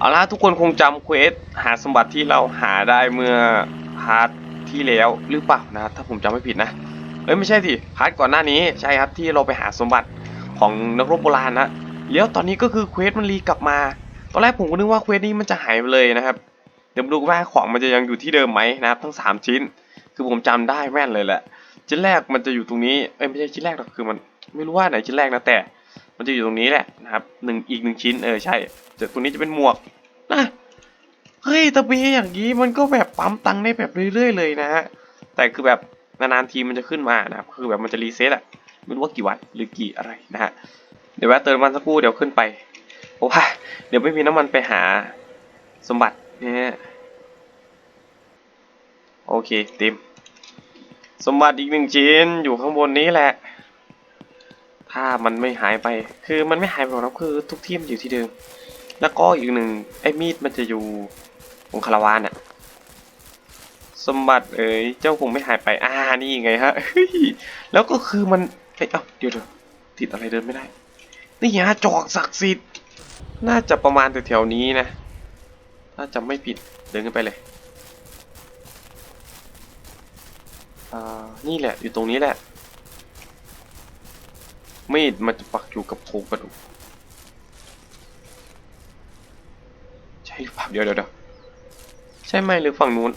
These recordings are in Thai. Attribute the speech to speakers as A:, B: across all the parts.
A: เอาล่ะทุกคนคงจำเควสหาสมบัติที่เราหาได้เมื่อพาร์ทที่แล้วหรือเปล่านะถ้าผมจำไม่ผิดนะเอ้ยไม่ใช่สิพาร์ทก่อนหน้านี้ใช่ครับที่เราไปหาสมบัติของนักรบโบราณนะแล้วตอนนี้ก็คือเควสมันรีกลับมา ตอนแรกผมก็นึกว่าเควสนี้มันจะหายไปเลยนะครับ เดี๋ยวมาดูว่าของมันจะยังอยู่ที่เดิมไหมนะครับ ทั้ง 3 ชิ้น คือผมจำได้แม่นเลยแหละชิ้นแรกมันจะอยู่ตรงนี้เอ้ยไม่ใช่ชิ้นแรกหรอกคือมันไม่รู้ว่าไหนชิ้นแรกนะแต่ มันจะอยู่ตรงนี้แหละนะครับหนึ่งอีกหนึ่งชิ้นเออใช่ แต่ตรงนี้จะเป็นหมวกนะเฮ้ยตะปีอย่างนี้มันก็แบบปั๊มตังค์ได้แบบเรื่อยๆเลยนะฮะแต่คือแบบนานๆทีมันจะขึ้นมานะครับคือแบบมันจะรีเซ็ตอะไม่รู้ว่ากี่วันหรือกี่อะไรนะฮะเดี๋ยวแวะเติมน้ำมันสักครู่เดี๋ยวขึ้นไปเพราะว่าเดี๋ยวไม่มีน้ำมันไปหาสมบัตินี่ยโอเคเต็มสมบัติอีกหนึ่งชิ้นอยู่ข้างบนนี้แหละ ถ้ามันไม่หายไป คือมันไม่หายไปหรอกคือทุกที่มันอยู่ที่เดิม แล้วก็อีกหนึ่งไอ้มีดมันจะอยู่ตรงคาราวานอะสมบัติเอ๋ยเจ้าคงไม่หายไปอ่านี่ไงฮะแล้วก็คือมันเอ้เอ้าเดี๋ยวเดี๋ยวติดอะไรเดินไม่ได้ นี่ฮะจอกศักดิ์สิทธิ์น่าจะประมาณแถวๆนี้นะถ้าจำไม่ผิดเดินขึ้นไปเลยอ่านี่แหละอยู่ตรงนี้แหละมีดมันจะปักอยู่กับโครงกระดูก ใช่ หรือเปล่าเดี๋ยวเดี๋ยวเดี๋ยวใช่ไหมหรือฝั่งนู้น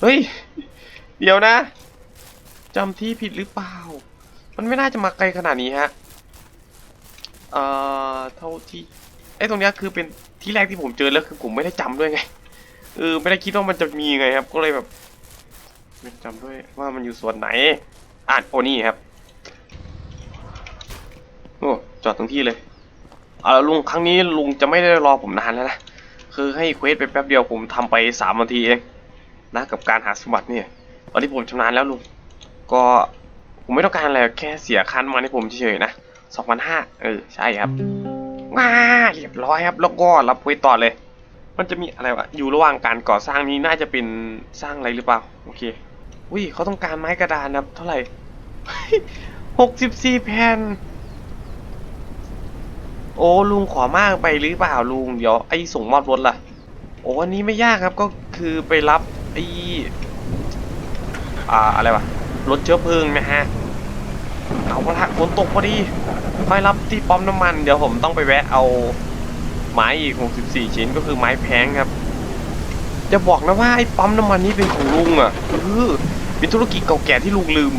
A: เฮ้ย เดี๋ยวนะจำที่ผิดหรือเปล่า มันไม่น่าจะมาไกลขนาดนี้ฮะ เอ่อ เท่าที่ ไอ้ตรงเนี้ยคือเป็นที่แรกที่ผมเจอแล้วคือผมไม่ได้จำด้วยไง เออ ไม่ได้คิดว่ามันจะมีไงครับ ก็เลยแบบไม่จำด้วยว่ามันอยู่ส่วนไหน อ่านโอนี่ครับ โอ้จอดตรงที่เลยเอาละลุงครั้งนี้ลุงจะไม่ได้รอผมนานแล้วนะคือให้เควสไปแป๊บเดียวผมทำไปสามนาทีเองนะกับการหาสมบัติเนี่ยตอนนี้ผมชำนาญแล้วลุงก็ผมไม่ต้องการอะไรแค่เสียคันมาให้ผมเฉยๆนะสองพันห้าเออใช่ครับว้าเรียบร้อยครับ แล้วก็รับไว้ต่อเลย มันจะมีอะไรวะอยู่ระหว่างการก่อสร้างนี้น่าจะเป็นสร้างอะไรหรือเปล่าโอเค อุ้ยเขาต้องการไม้กระดานนะเท่าไหร่หกสิบสี่แผ่น โอ้ลุงขอมากไปหรือเปล่าลุง เดี๋ยวไอ้ส่งมอบรถล่ะ โอ้อันนี้ไม่ยากครับก็คือไปรับไอ้อ่าอะไรวะรถเชื้อเพลิงนะฮะเอาละฝนตกพอดีค่อยรับที่ปั๊มน้ำมัน เดี๋ยวผมต้องไปแวะเอาไม้อีก 64 ชิ้นก็คือไม้แพงครับ จะบอกนะว่าไอ้ปั๊มน้ำมันนี้เป็นของลุงอะเออ เป็นธุรกิจเก่าแก่ที่ลุงลืม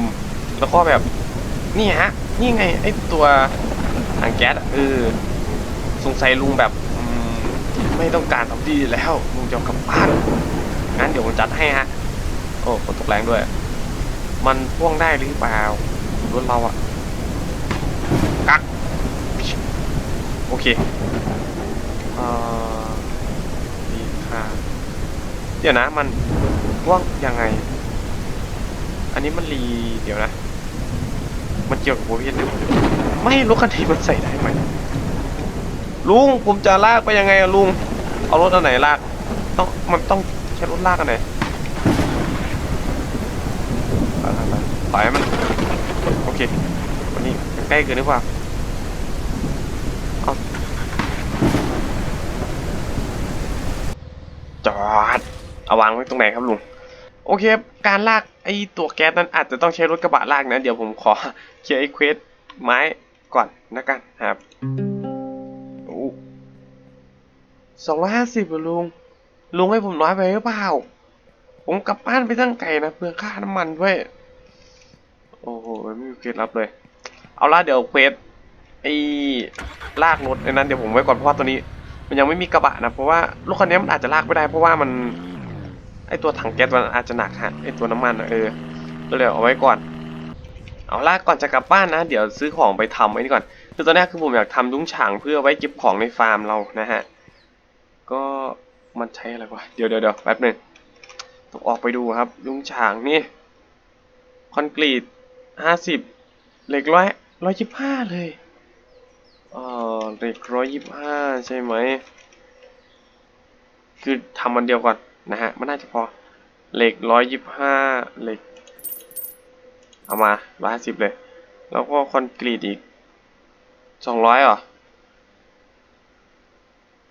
A: แล้วก็แบบนี่ฮะ นี่ไงไอตัวถังแก๊สเออสงสัยลุงแบบไม่ต้องการทำดีแล้วลุงจะกลับบ้านงั้นเดี๋ยวผมจัดให้ฮะโอ้ฝนตกแรงด้วย มันพ่วงได้หรือเปล่ารถเราอะกักโอเคเอ่อดีค่ะเดี๋ยวนะมันพ่วงยังไง อันนี้มันรีเดี๋ยวนะ มันเกี่ยวกับโบเวียนหรือเปล่าไม่รถคันนี้มันใส่ได้ไหมลุงผมจะลากไปยังไงอะลุง เอารถอันไหนลาก ต้องมันต้องใช้รถลากอันไหนไปไปไปปล่อยให้มัน โอเค วันนี้ใกล้เกินหรือเปล่าเอาจอด เอาวางไว้ตรงไหนครับลุง โอเค การลากไอตัวแก๊สนั้นอาจจะต้องใช้รถกระบะลากนะ เดี๋ยวผมขอเคลียร์ไอเควสไม้ก่อนนะกันครับสองร้อยห้าสิบลุง ลุงให้ผมน้อยไปหรือเปล่า ผมกลับบ้านไปตั้งไก่นะเพื่อค่าน้ำมันด้วย โอ้โหไม่มีเควสลับเลย เอาละเดี๋ยวเควสไอ้ลากรถไอ้นั้นเดี๋ยวผมไว้ก่อนเพราะว่าตัวนี้ มันยังไม่มีกระบะนะเพราะว่ารถคันนี้มันอาจจะลากไม่ได้เพราะว่ามัน ตัวถังแก๊สมันอาจจะหนักฮะไอตัวน้ำมันเออก็เลยเอาไว้ก่อน เอาลากก่อนจะกลับบ้านนะ เดี๋ยวซื้อของไปทำไอ้นี่ก่อน คือตอนแรกคือผมอยากทำยุ้งฉางเพื่อไว้เก็บของในฟาร์มเรานะฮะ ก็มันใช้อะไรวะ เดี๋ยวเดี๋ยวเดี๋ยวแป๊บหนึงต้องออกไปดูครับยุ้งฉางนี่ คอนกรีตห้าสิบเหล็กร้อยร้อยยี่ห้าเลยเออเหล็กร้อยยี่ห้าใช่ไหม คือทำมันเดียวก่อน นะฮะมันน่าจะพอเหล็กร้อยยี่ห้าเหล็ก เอามาร้อยห้าสิบเลย แล้วก็คอนกรีตอีกสองร้อยเหรอ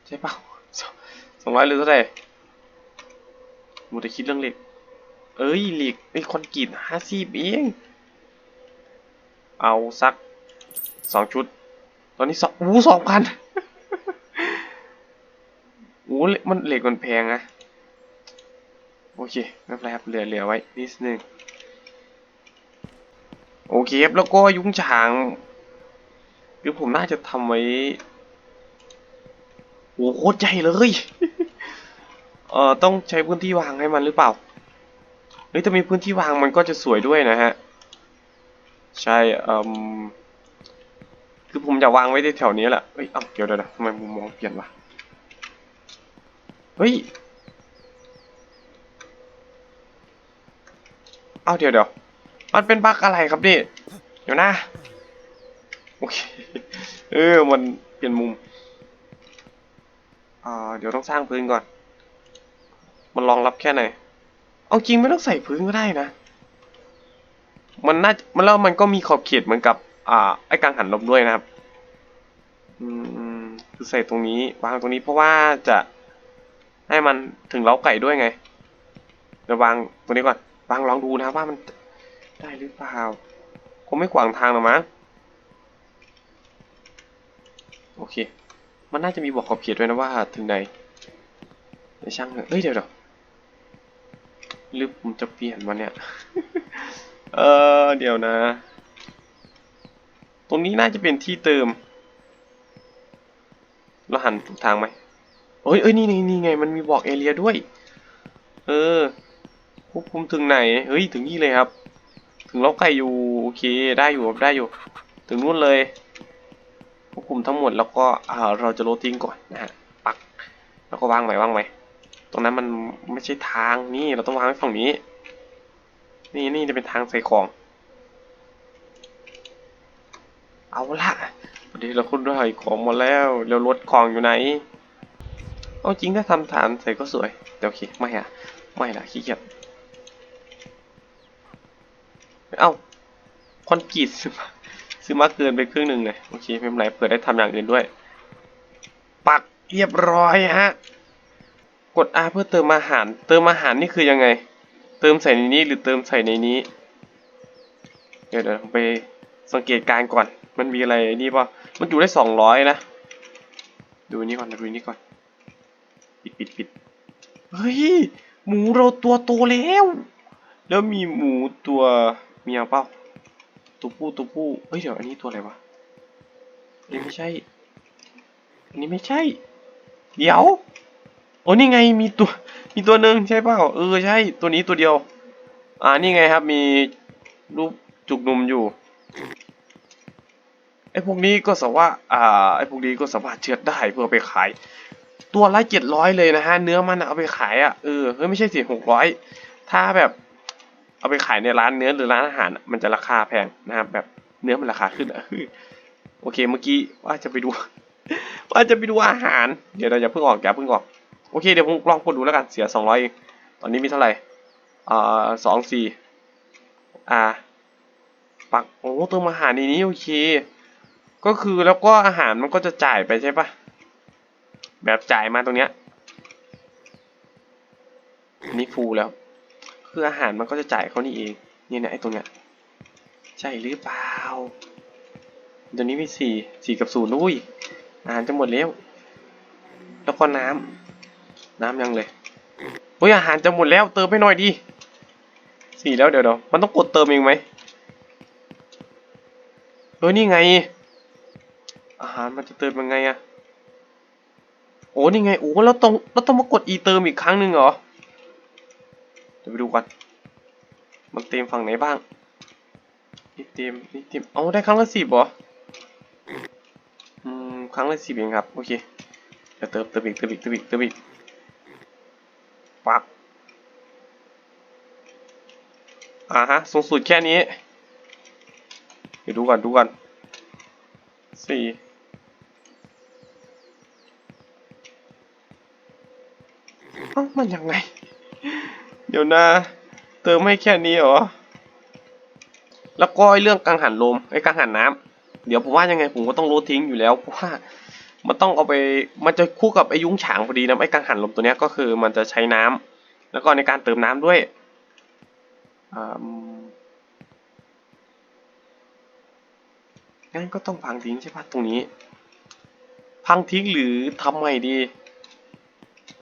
A: ใช่เปล่าสองร้อยหรือเท่าไหร่มูแต่คิดเรื่องเหล็ก เอ้ยเหล็กไอ้คอนกรีตห้าสิบเองเอาสักสองชุด ตอนนี้สองอู้สองพันอู้เหล็กมันเหล็กมันแพงนะ โอเคไม่เป็นไรครับเหลือเหลือไว้นิดนึงโอเคครับแล้วก็ยุ้งฉางคือผมน่าจะทำไว้โอ้โหโคตรใหญ่เลยเอ่อต้องใช้พื้นที่วางให้มันหรือเปล่าเฮ้ยถ้ามีพื้นที่วางมันก็จะสวยด้วยนะฮะใช่เอ่มคือผมจะวางไว้ที่แถวนี้แหละเฮ้ยเอ้าวเดี๋ยวเดี๋ยวทำไมมุมมองเปลี่ยนวะเฮ้ย เอ้าเดี๋ยวเดี๋ยวมันเป็นบั๊กอะไรครับนี่เดี๋ยวนะโอเคเออมันเปลี่ยนมุมอ่าเดี๋ยวต้องสร้างพื้นก่อน มันรองรับแค่ไหน เอาจริงไม่ต้องใส่พื้นก็ได้นะ มันน่ามันแล้วมันก็มีขอบเขตเหมือนกับอ่าไอ้กังหันลมด้วยนะครับอืมคือใส่ตรงนี้วางตรงนี้เพราะว่าจะให้มันถึงเล้าไก่ด้วยไงเดี๋ยววางตรงนี้ก่อน วางลองดูนะว่ามันได้หรือเปล่าคงไม่ขวางทางหรอกมั้งโอเค มันน่าจะมีบอกขอบเขตด้วยนะว่าถึงไหนเดี๋ยวช่างเถอะเอ้ยเดี๋ยวเดี๋ยวหรือผมจะเปลี่ยนวันเนี่ย เออเดี๋ยวนะ ตรงนี้น่าจะเป็นที่เติม เราหันถูกทางไหมเอ้ยเอ้ยนี่นี่นี่ไง มันมีบอกเอเรียด้วย เออ ควบคุมถึงไหน เฮ้ย ถึงนี่เลยครับ ถึงเล้าไก่อยู่ โอเค ได้อยู่ครับได้อยู่ ถึงนู่นเลยควบคุมทั้งหมดแล้วก็เราจะโรลทิ้งก่อนนะฮะ ปัก แล้วก็วางไว้วางไว้ ตรงนั้นมันไม่ใช่ทางนี่ เราต้องวางไว้ฝั่งนี้ นี่นี่จะเป็นทางใส่ของ เอาละวันนี้เราคุ้นด้วยของหมดแล้วแล้วรถของอยู่ไหน เอาจริงถ้าทำฐานใส่ก็สวย แต่โอเค ไม่อะไม่ละขี้เกียจ เอ้าคอนกรีตซื้อมาซื้อมาเกินไปครึ่งหนึ่งเลยโอเคไม่เป็นไรเผื่อได้ทำอย่างอื่นด้วย ปักเรียบร้อยฮะ กด R เพื่อเติมอาหาร เติมอาหารนี่คือยังไง เติมใส่ในนี้หรือเติมใส่ในนี้ เดี๋ยวเดี๋ยวผมไปสังเกตการณ์ก่อน มันมีอะไรนี่ป่ะมันอยู่ได้สองร้อยนะ ดูนี่ก่อนดูนี่ก่อน ปิดปิดปิดเฮ้ย หมูเราตัวโตแล้ว แล้วมีหมูตัว มียเปล่าตัวผู้ตัวผู้เฮ้ยเดี๋ยวอันนี้ตัวอะไรวะอันนี้ไม่ใช่ อันนี้ไม่ใช่ เดี๋ยว โอ้นี่ไงมีตัว มีตัวหนึ่งใช่เปล่า เออใช่ ตัวนี้ตัวเดียว อ่านี่ไงครับ มีรูปจุกนมอยู่ ไอ้พวกนี้ก็สามารถอ่า ไอ้พวกนี้ก็สามารถเชือดได้เพื่อไปขาย ตัวละเจ็ดร้อยเลยนะฮะ เนื้อมันเอาไปขายอะ เออ เฮ้ยไม่ใช่สิหกร้อย ถ้าแบบ เอาไปขายในร้านเนื้อหรือร้านอาหาร มันจะราคาแพงนะครับ แบบเนื้อมันราคาขึ้นอะโอเคเมื่อกี้ว่าจะไปดู ว่าจะไปดูอาหาร เดี๋ยวเราจะเพิ่งออกอย่าเพิ่งออกโอเคเดี๋ยวผมลองกดดูแล้วกันเสียสองร้อยตอนนี้มีเท่าไหร่อ่าสองสี่อ่าปักโอ้เติมอาหารในนี้โอเค ก็คือแล้วก็อาหารมันก็จะจ่ายไปใช่ปะแบบจ่ายมาตรงเนี้ยนนี้ฟูลแล้ว คืออาหารมันก็จะจ่ายเขานี่เองเนี่ยนะไอ้ตรงเนี้ยใช่หรือเปล่าตัวนี้มีสี่สี่กับศูนย์อุ้ยอาหารจะหมดแล้ว แล้วก็น้ำน้ำยังเลยเฮ้ยอาหารจะหมดแล้วเติมให้หน่อยดิสี่แล้วเดี๋ยวเดี๋ยวมันต้องกดเติมเองไหมเฮ้ยนี่ไง อาหารมันจะเติมยังไงอะโอ้นี่ไงโอ้แล้วต้องแล้วต้องมากดอีเติมอีกครั้งหนึ่งเหรอ ดี๋ยวไปดูกันมันเต็มฝั่งไหนบ้างนี่เต็มนี่เต็มเอาได้ครั้งละสิบเหรออืมครั้งละสิบเองครับโอเคเดี๋ยวเติมเติมอีกเติมอีกเติมอีกเติมอีกปักอ่าฮะสูงสุดแค่นี้เดี๋ยวดูก่อนดูก่อนสี่เอ้ามันยังไง ดี๋ยวนะ เติมให้แค่นี้เหรอ แล้วก็ไอ้เรื่องกังหันลมไอ้กังหันน้ำเดี๋ยวผมว่ายังไงผมก็ต้องรู้ทิ้งอยู่แล้วเพราะว่ามันต้องเอาไปมันจะคู่กับไอ้ยุ้งฉางพอดีนะไอ้กังหันลมตัวเนี้ยก็คือมันจะใช้น้ำแล้วก็ในการเติมน้ำด้วยอืมงั้นก็ต้องพังทิ้งใช่ปะตรงนี้ พังทิ้งหรือทำใหม่ดี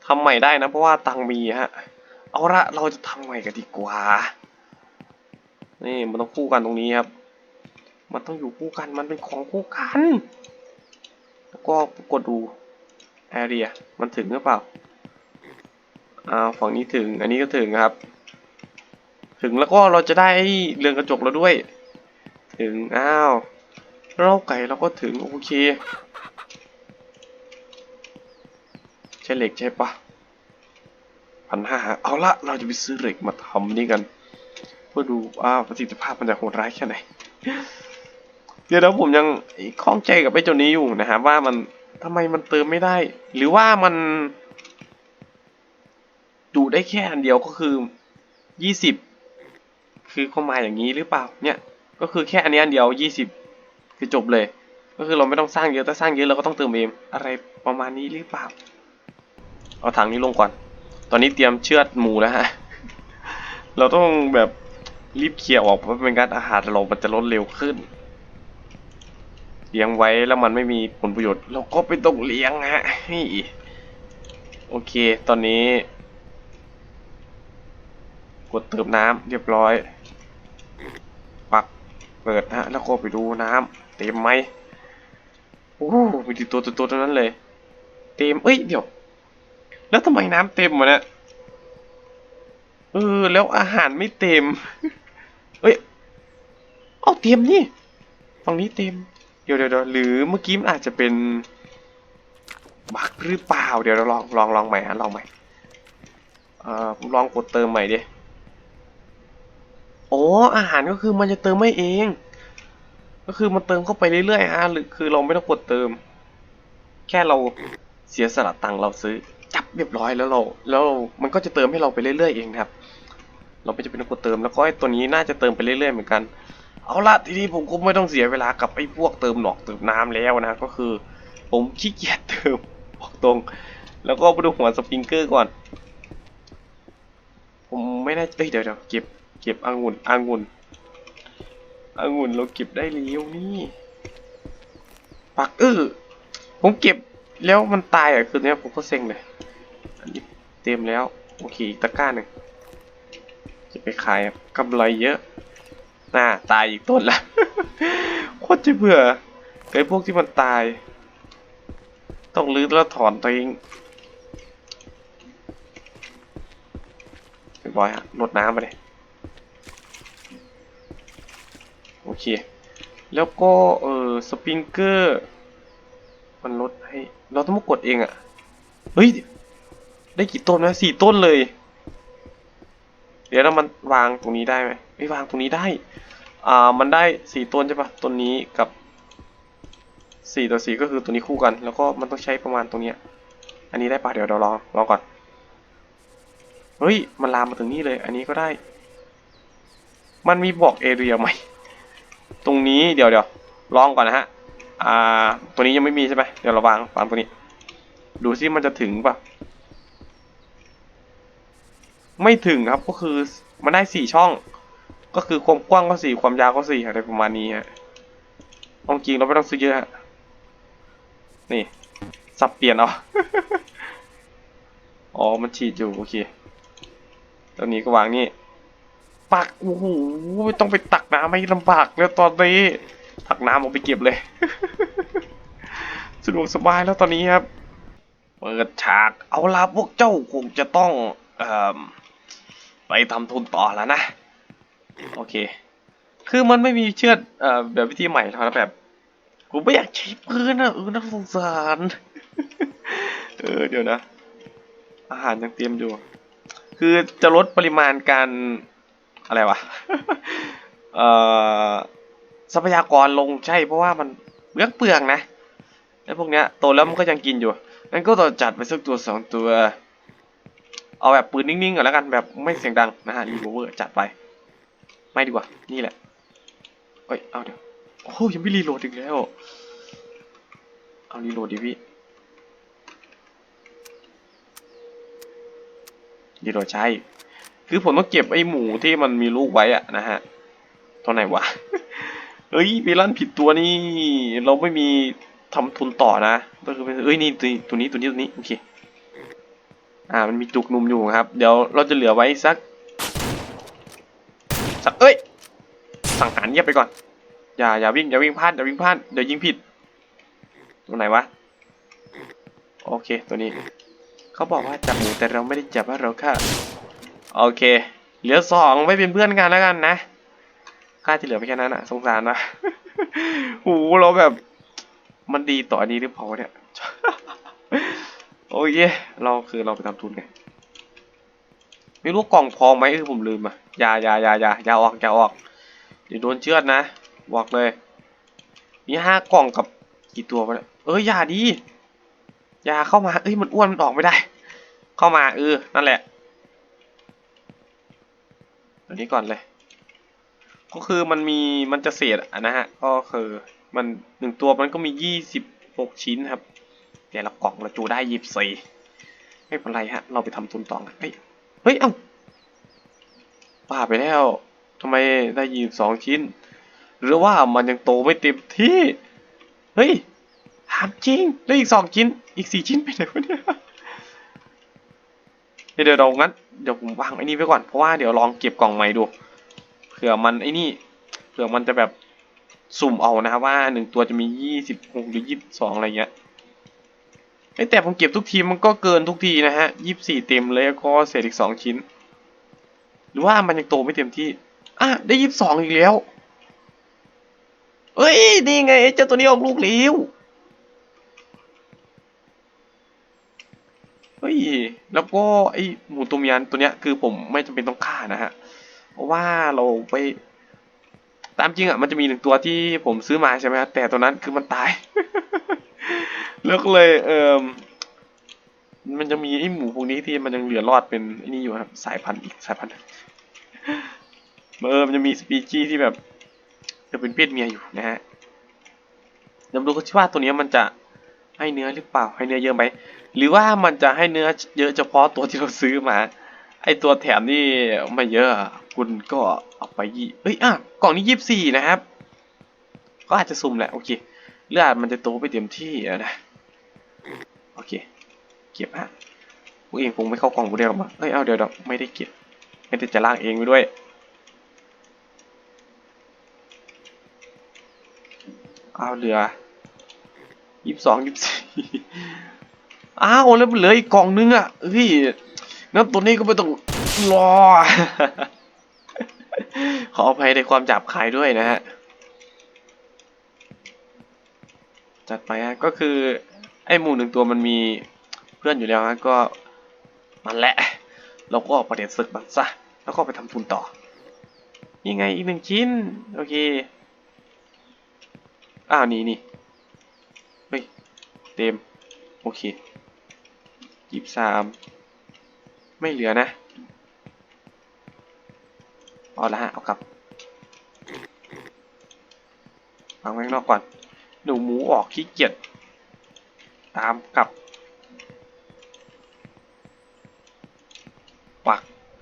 A: ทำใหม่ได้นะเพราะว่าตังมีฮะ เอาละเราจะทำใหม่กันดีกว่า นี่มันต้องคู่กันตรงนี้ครับ มันต้องอยู่คู่กัน มันเป็นของคู่กัน แล้วก็กดดู area มันถึงหรือเปล่า อ่า ฝั่งนี้ถึง อันนี้ก็ถึงครับ ถึงแล้วก็เราจะได้เรือนกระจกแล้วด้วย ถึง อ้าว เราไก่เราก็ถึง โอเค ใช่เหล็กใช่ปะ พันห้าเอาละเราจะไปซื้อเหล็กมาทำนี่กัน เพื่อดูว่าประสิทธิภาพมันจะโหดร้ายแค่ไหน เดี๋ยวนะผมยังคล้องใจกับไอ้ตัวนี้อยู่นะครับว่ามันทำไมมันเติมไม่ได้ หรือว่ามันดูได้แค่อันเดียวก็คือยี่สิบคือเข้ามาอย่างนี้หรือเปล่าเนี่ย ก็คือแค่อันนี้อันเดียวยี่สิบคือจบเลย ก็คือเราไม่ต้องสร้างเยอะถ้าสร้างเยอะเราก็ต้องเติมเองอะไรประมาณนี้หรือเปล่า เอาถังนี้ลงก่อน ตอนนี้เตรียมเชือดหมูแล้วฮะ เราต้องแบบรีบเคลียร์ออกเพราะเป็นการอาหารเรามันจะลดเร็วขึ้น เลี้ยงไว้แล้วมันไม่มีผลประโยชน์ เราก็ไปต้องเลี้ยงฮะนี่โอเค ตอนนี้ กดเติมน้ำเรียบร้อย ปักเปิดฮะ แล้วก็ไปดูน้ำเต็มไหมโอ้มีแต่ตัวตัวๆทั้งนั้นเลย เต็มเอ้ยเดี๋ยว แล้วทำไมน้ำเต็มวะเนี่ยเออ แล้วอาหารไม่เต็ม เอ้ย เอาเต็มนี่ฝั่งนี้เต็ม เดี๋ยวเดี๋ยวหรือเมื่อกี้มันอาจจะเป็นบักหรือเปล่า เดี๋ยวเราลองลองลองใหม่ฮะลองใหม่ เอ่อผมลองกดเติมใหม่ดิโอ้อาหารก็คือมันจะเติมไม่เอง ก็คือมันเติมเข้าไปเรื่อยๆฮะหรือคือเราไม่ต้องกดเติม แค่เราเสียสละตังค์เราซื้อ จับเรียบร้อยแล้วเราแล้วมันก็จะเติมให้เราไปเรื่อยๆเองนะครับ เราไม่จะเป็นต้องกดเติมแล้วก็ไอ้ตัวนี้น่าจะเติมไปเรื่อยๆเหมือนกัน เอาละทีนี้ผมก็ไม่ต้องเสียเวลากับไอ้พวกเติมหนอกเติมน้ำแล้วนะก็คือ ผมขี้เกียจเติมบอกตรง แล้วก็ไปดูหัวสปริงเกอร์ก่อน ผมไม่แน่ใจเอ้เดี๋ยวเดี๋ยวเก็บเก็บองุ่นองุ่นองุ่นเราเก็บได้แล้วนี่ปักเออผมเก็บแล้วมันตายอะคือเนี้ยผมก็เซ็งเลย เต็มแล้ว โอเคอีกตะกร้าหนึ่งจะไปขายกับกำไรเยอะน่าตายอีกต้นละโคตรจะเบื่อไอ้พวกที่มันตาย ต้องรื้อแล้วถอนตัวเองเรียบร้อยฮะลดน้ำไปเลยโอเค แล้วก็เออสปริงเกอร์ มันลดให้ เราต้องมากดเองอะ่ะ เฮ้ย ได้กี่ต้นนะสี่ต้นเลย เดี๋ยวเรามันวางตรงนี้ได้ไหมไม่วางตรงนี้ได้ อ่า มันได้สี่ต้นใช่ปะต้นนี้กับสี่ต่อสี่ก็คือตัวนี้คู่กัน แล้วก็มันต้องใช้ประมาณตรงเนี้ย อันนี้ได้ปะเดี๋ยวเราลองลองก่อน เฮ้ย มันลามมาถึงนี่เลย อันนี้ก็ได้ มันมีบอกเอเรียไหม ตรงนี้เดี๋ยวเดี๋ยวลองก่อนนะฮะ อ่า ตัวนี้ยังไม่มีใช่ไหมเดี๋ยวเราวางวางตัวนี้ ดูซิมันจะถึงปะ ไม่ถึงครับก็คือมันได้สี่ช่อง ก็คือความกว้างก็สี่ความยาวก็สี่อะไรประมาณนี้ฮะเอาจริงเราไม่ต้องซื้อเยอะฮะนี่สับเปลี่ยนเอาอ๋อ มันฉีดอยู่โอเคตัวนี้ก็วางนี่ ปัก โอ้โห ต้องไปตักน้ำให้ลำบากแล้วตอนนี้ ตักน้ำออกไปเก็บเลย สะดวกสบายแล้วตอนนี้ครับ เปิดฉาก เอาละพวกเจ้าคงจะต้อง เอ่อ ไปทำทุนต่อแล้วนะ โอเค คือมันไม่มีเชือดเอ่อแบบวิธีใหม่แล้วแบบกูไม่อยากใช้ปืนอะเออน่าสงสารเออเดี๋ยวนะ อาหารยังเตรียมอยู่ คือจะลดปริมาณการอะไรวะเอ่อทรัพยากรลงใช่เพราะว่ามันเปลืองเปลืองนะไอ้พวกเนี้ยโตแล้วมันก็ยังกินอยู่งั้นก็ต้องจัดไปสักตัวสองตัว เอาแบบปืนนิ่งๆก่อนแล้วกันแบบไม่เสียงดังนะฮะรีโวเวอร์จัดไป ไม่ดีกว่า นี่แหละเอ้ยเอาเดี๋ยวโอ้ยังไม่รีโหลดอีกแล้ว เอารีโหลดดิพี่รีโหลดใช่คือผมต้องเก็บไอ้หมูที่มันมีลูกไว้อะนะฮะตัวไหนวะเอ้ยเวลันผิดตัวนี่ เราไม่มีทำทุนต่อนะก็คือเอ้ยนี่ตัวนี้ตัวนี้ตัวนี้โอเค อ่ามันมีจุกหนุ่มอยู่ครับ เดี๋ยวเราจะเหลือไว้สัก สักเอ้ย สังหารเงียบไปก่อน อย่าอย่าวิ่งอย่าวิ่งพลาดอย่าวิ่งพลาดเดี๋ยวยิงผิดตัวไหนวะ โอเคตัวนี้ เขาบอกว่าจับหมูแต่เราไม่ได้จับว่าเราฆ่าโอเค เหลือสองไม่เป็นเพื่อนกันแล้วกันนะค่าที่เหลือไปแค่นั้นอะสงสารนะโอ้โหเราแบบ มันดีต่ออันนี้หรือเปล่าเนี่ย โอเคเราคือเราไปทำทุนไงไม่รู้กล่องพอไหมเออผมลืมอะอย่าอย่าอย่าอย่าอย่าออกอย่าออกเดี๋ยวโดนเชือดนะบอกเลย มีห้ากล่องกับกี่ตัววะเนี่ยเอ้ยอย่าดีอย่าเข้ามาเอ้ยมันอ้วนมันออกไม่ได้ เข้ามาเออนั่นแหละตัวนี้ก่อนเลย ก็คือมันมีมันจะเศษอะนะฮะก็คือมันหนึ่งตัวมันก็มียี่สิบหกชิ้นครับ แต่ละกล่องเราจูได้ยี่สิบสี่ไม่เป็นไรฮะ เราไปทำทุนต่อกันเฮ้ยเฮ้ยเอ้าบ้าไปแล้วทำไมได้ยี่สิบสองชิ้น หรือว่ามันยังโตไม่เต็มที่ เฮ้ยถามจริงแล้วอีกสองชิ้น อีกสี่ชิ้นไปไหนวะเนี่ยเดียวเดี๋ยวเรางั้นเดี๋ยวผมวางไอ้นี่ไว้ก่อนเพราะว่าเดี๋ยวลองเก็บกล่องใหม่ดูเผื่อมันไอ้นี่เผื่อมันจะแบบสุ่มเอานะครับว่าหนึ่งตัวจะมียี่สิบหกหรือยี่สิบสองอะไรเงี้ย เอ้ยแต่ผมเก็บทุกทีมันก็เกินทุกทีนะฮะยี่สิบสี่เต็มเลยก็เศษอีกสองชิ้น หรือว่ามันยังโตไม่เต็มที่ อะได้ยี่สิบสองอีกแล้ว เอ้ยนี่ไงเจ้าตัวนี้ออกลูกเลี้วเฮ้ยแล้วก็ไอหมูตุมยันตัวเนี้ยคือผมไม่จำเป็นต้องฆ่านะฮะ เพราะว่าเราไป ตามจริงอะมันจะมีหนึ่งตัวที่ผมซื้อมาใช่ไหมครับแต่ตัวนั้นคือมันตาย แล้วก็เลยเออมันจะมีไอหมูพวกนี้ที่มันยังเหลือรอดเป็นไอนี่อยู่ครับ สายพันธุ์อีกสายพันธุ์เออมันจะมีสปีชีที่แบบจะเป็นเพศเมียอยู่นะฮะเดี๋ยวมาดูกันว่าตัวเนี้ยมันจะให้เนื้อหรือเปล่าให้เนื้อเยอะไหมหรือว่ามันจะให้เนื้อเยอะเฉพาะตัวที่เราซื้อมา ไอตัวแถมนี่ไม่เยอะคุณก็ เอาไปยี่เอ้ยอะกล่องนี้ยี่สิบสี่นะครับ ก็อาจจะสุ่มแหละ โอเค เลือดมันจะโตไปเต็มที่นะ โอเค เก็บฮะกูเองคงไม่เข้ากล่องกูได้หรอกมั้งเอ้ย เอาเดี๋ยวเดี๋ยวไม่ได้เก็บ ไม่ได้จะลากเองไปด้วยเอาเหลือยี่สิบสองยี่สิบสี่อ้าวแล้วเหลืออีกกล่องนึงอะเฮ้ยงั้นตัวนี้ก็ไม่ต้องรอ ขออภัยในความจับขายด้วยนะฮะ จัดไปฮะ ก็คือ ไอ้หมูหนึ่งตัวมันมีเพื่อนอยู่แล้วฮะ ก็มันแหละ เราก็ประเด็นศึกมันซะ แล้วก็ไปทำทุนต่อนี่ไงอีกหนึ่งชิ้น โอเค อ้าวนี่นี่เฮ้ย เต็ม โอเคยี่สาม ไม่เหลือนะ เอาละฮะ เอากลับวางไว้ข้างนอกก่อนหนูหมูออกขี้เกียจตามกลับ ปัก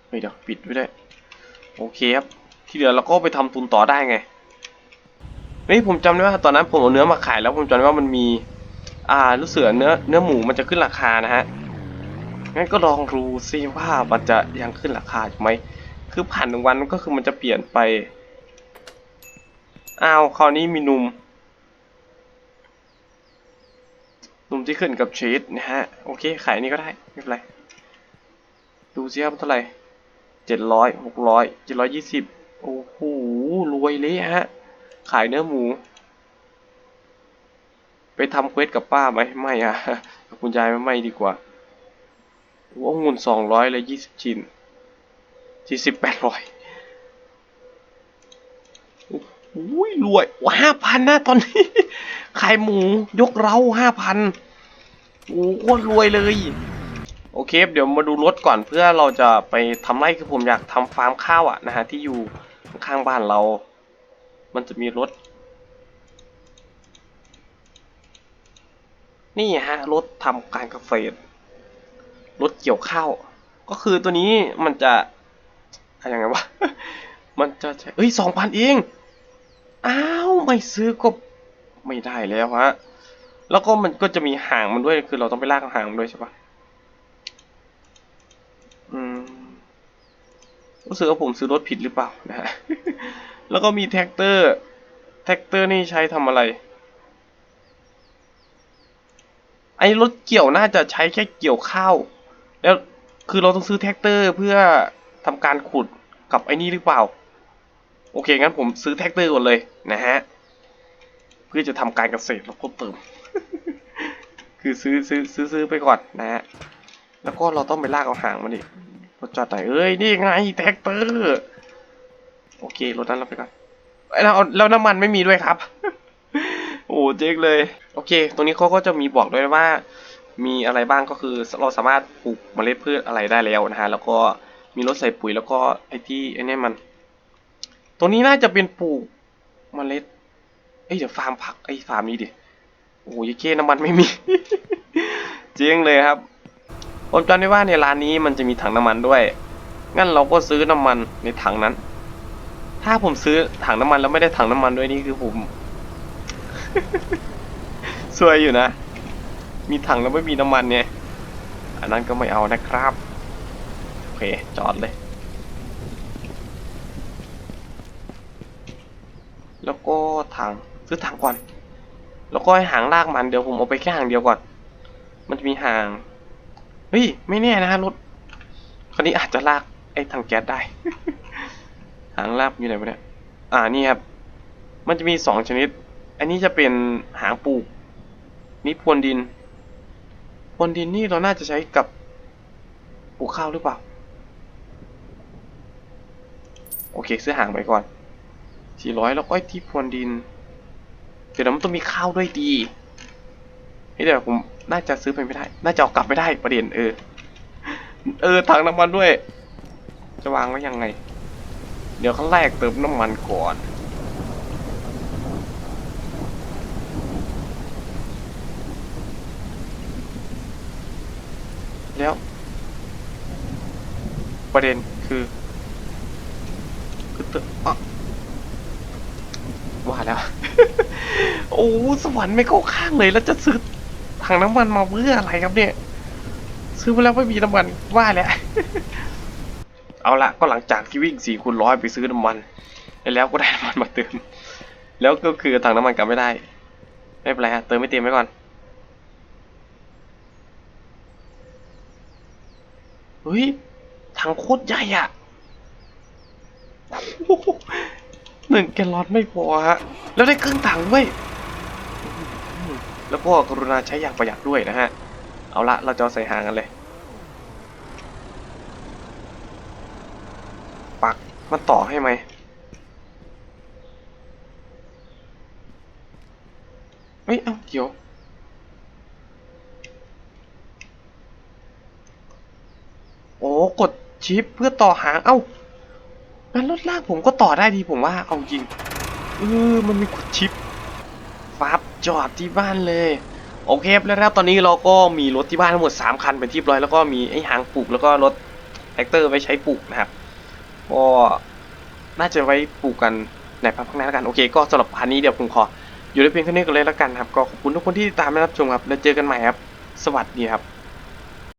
A: เฮ้ยเดี๋ยวปิดไว้ด้วยโอเคครับ ที่เหลือเราก็ไปทำทุนต่อได้ไงเฮ้ยผมจำได้ว่าตอนนั้นผมเอาเนื้อมาขายแล้วผมจำได้ว่ามันมี อ่ารู้สึกเนื้อเนื้อหมูมันจะขึ้นราคานะฮะงั้นก็ลองดูซิว่ามันจะยังขึ้นราคาอยู่ไหม คือผ่านหนึ่งวันก็คือมันจะเปลี่ยนไป อ้าวคราวนี้มีหนุ่มหนุ่มที่ขึ้นกับชีสนะฮะ โอเค ขายนี่ก็ได้ ไม่เป็นไร ดูซิครับเท่าไหร่เจ็ดร้อยหกร้อยเจ็ดร้อยยี่สิบโอ้โห รวยเลยฮะ ขายเนื้อหมู ไปทำเควสกับป้าไหมไม่อะกับคุณยายไม่ดีกว่าว่าเงินสองร้อยเลยยี่สิบชิ้น สี่สิบแปดร้อยอุ้ยรวยว้าห้าพันนะตอนนี้ ขายหมูยกเราห้าพันโอ้โคตรรวยเลย โอเค เดี๋ยวมาดูรถก่อนเพื่อเราจะไปทำไร่คือผมอยากทำฟาร์มข้าวอะนะฮะที่อยู่ข้างบ้านเรา มันจะมีรถ นี่ฮะรถทำการเกษตรรถเกี่ยวข้าว ก็คือตัวนี้มันจะ ยังไงวะ มันจะใช้เอ้ยสองพันเอง อ้าว ไม่ซื้อก็ไม่ได้แล้วฮะ แล้วก็มันก็จะมีห่างมันด้วย คือเราต้องไปลากห่างมันด้วยใช่ปะอืม รู้สึกว่าผมซื้อรถผิดหรือเปล่านะฮะ แล้วก็มีแท็กเตอร์ แท็กเตอร์นี่ใช้ทำอะไร ไอ้รถเกี่ยวน่าจะใช้แค่เกี่ยวข้าว แล้วคือเราต้องซื้อแท็กเตอร์เพื่อ ทำการขุดกับไอ้นี่หรือเปล่า โอเคงั้นผมซื้อแท็กเตอร์ก่อนเลยนะฮะ เพื่อจะทำการเกษตรแล้วก็เติม คือซื้อซื้อซื้อซื้อไปก่อนนะฮะ แล้วก็เราต้องไปลากเอาหางมันดิรถจอดไหนเอ้ยนี่ไงแท็กเตอร์ โอเครถนั้นเราไปก่อนแล้วแล้วน้ำมันไม่มีด้วยครับ โอ้เจ๊กเลย โอเค ตรงนี้เขาก็จะมีบอกด้วยว่า มีอะไรบ้างก็คือเราสามารถปลูกเมล็ดพืชอะไรได้แล้วนะฮะ แล้วก็ มีรถใส่ปุ๋ยแล้วก็ไอ้ที่ไอ้นี่มัน ตรงนี้น่าจะเป็นปลูกเมล็ดเอ้ยเดี๋ยวฟาร์มผักไอ้ฟาร์มนี้ดิโอ้ยเก้น้ำมันไม่มีเจ๊งเลยครับผมจำได้ว่าในร้านนี้มันจะมีถังน้ำมันด้วย งั้นเราก็ซื้อน้ำมันในถังนั้น ถ้าผมซื้อถังน้ำมันแล้วไม่ได้ถังน้ำมันด้วยนี่คือผมสวยอยู่นะ มีถังแล้วไม่มีน้ำมันเนี่ย อันนั้นก็ไม่เอานะครับ เค จอดเลย แล้วก็ถังซื้อถังก่อน แล้วก็ให้หางลากมันเดี๋ยวผมเอาไปแค่หางเดียวก่อน มันจะมีหาง เฮ้ย ไม่แน่นะรถคันนี้อาจจะลากไอ้ถังแก๊สได้ หางลากอยู่ไหนวะเนี่ย อ่านี่ครับ มันจะมีสองชนิด อันนี้จะเป็นหางปลูก นี่พรวนดินพรวนดินนี่เราน่าจะใช้กับปลูกข้าวหรือเปล่า โอเคซื้อห่างไปก่อนสี่ร้อยแล้วก็ที่พรวนดิน เดี๋ยวนะมันต้องมีข้าวด้วยดีเฮ้เดี๋ยวผมน่าจะซื้อไปไม่ได้ น่าจะเอากลับไม่ได้ประเด็นเออ เออถังน้ำมันด้วย จะวางไว้ยังไง เดี๋ยวขั้นแรกเติมน้ำมันก่อนแล้ว ประเด็นคือ ว่าแล้ว โอ้สวรรค์ไม่เข้าข้างเลยแล้วจะซื้อถังน้ำมันมาเพื่ออะไรครับเนี่ย ซื้อมาแล้วไม่มีน้ำมันว่าแล้วเอาละก็หลังจากที่วิ่งสี่คูณร้อยไปซื้อน้ำมัน แล้วก็ได้น้ำมันมาเติม แล้วก็คือถังน้ำมันกลับไม่ได้ ไม่เป็นไรฮะเติมไม่เต็มไว้ก่อนเฮ้ยถังโคตรใหญ่อะ หนึ่งแกลลอนไม่พอฮะ แล้วได้ครึ่งถังด้วย แล้วก็กรุณาใช้อย่างประหยัดด้วยนะฮะ เอาละเราจะใส่หางกันเลย ปักมันต่อให้ไหม เฮ้ย เอ้าเดี๋ยวโอ้กดชิปเพื่อต่อหาง เอ้า งั้นรถลากผมก็ต่อได้ดีผมว่าเอาจริงเออมันมีกดชิปฟับจอดที่บ้านเลยโอเคแล้วครับตอนนี้เราก็มีรถที่บ้านทั้งหมด 3 คันเป็นที่ร้อยแล้วก็มีไอ้หางปลูกแล้วก็รถแท็กเตอร์ไว้ใช้ปลูกนะครับก็น่าจะไว้ปลูกกันในภาคข้างหน้าแล้วกันโอเค ก็สำหรับพันนี้เดี๋ยวผมขออยู่ในเพียงเท่านี้กันเลยแล้วกันครับก็ขอบคุณทุกคนที่ติดตามและรับชมครับแล้วเจอกันใหม่ครับ สวัสดีครับ